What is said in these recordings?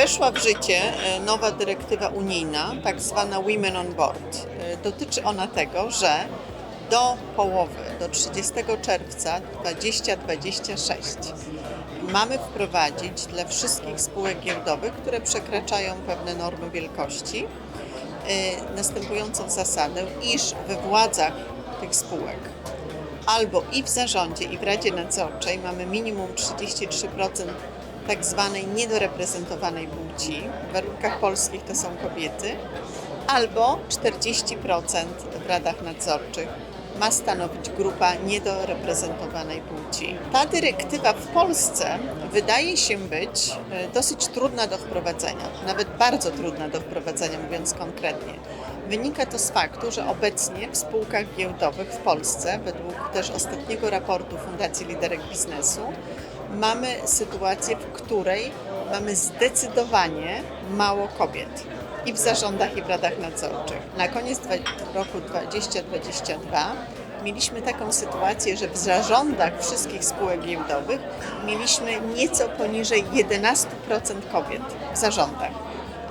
Weszła w życie e, nowa dyrektywa unijna, tak zwana Women on Board. E, Dotyczy ona tego, że do połowy, do 30 czerwca 2026 mamy wprowadzić dla wszystkich spółek giełdowych, które przekraczają pewne normy wielkości, e, następującą zasadę, iż we władzach tych spółek albo i w zarządzie, i w Radzie Nadzorczej mamy minimum 33% tak zwanej niedoreprezentowanej płci. W warunkach polskich to są kobiety, albo 40% w radach nadzorczych ma stanowić grupa niedoreprezentowanej płci. Ta dyrektywa w Polsce wydaje się być e, dosyć trudna do wprowadzenia, nawet bardzo trudna do wprowadzenia, mówiąc konkretnie. Wynika to z faktu, że obecnie w spółkach giełdowych w Polsce, według też ostatniego raportu Fundacji Liderek Biznesu, mamy sytuację, w której mamy zdecydowanie mało kobiet i w zarządach, i w radach nadzorczych. Na koniec roku 2022 mieliśmy taką sytuację, że w zarządach wszystkich spółek giełdowych mieliśmy nieco poniżej 11% kobiet w zarządach,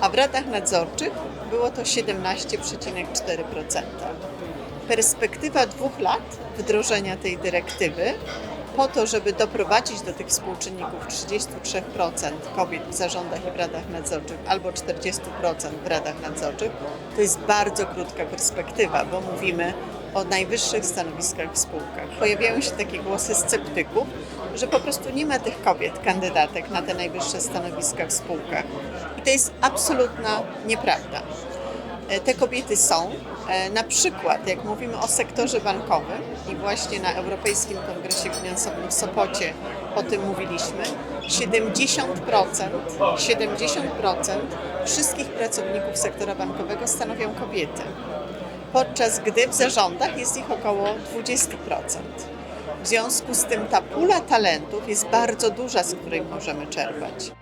a w radach nadzorczych było to 17,4%. Perspektywa dwóch lat wdrożenia tej dyrektywy po to, żeby doprowadzić do tych współczynników 33% kobiet w zarządach i w radach nadzorczych albo 40% w radach nadzorczych, to jest bardzo krótka perspektywa, bo mówimy o najwyższych stanowiskach w spółkach. Pojawiają się takie głosy sceptyków, że po prostu nie ma tych kobiet, kandydatek na te najwyższe stanowiska w spółkach. I to jest absolutna nieprawda. E, Te kobiety są. E, Na przykład, jak mówimy o sektorze bankowym i właśnie na Europejskim Kongresie Finansowym w Sopocie o tym mówiliśmy, 70%, 70% wszystkich pracowników sektora bankowego stanowią kobiety, podczas gdy w zarządach jest ich około 20%. W związku z tym ta pula talentów jest bardzo duża, z której możemy czerpać.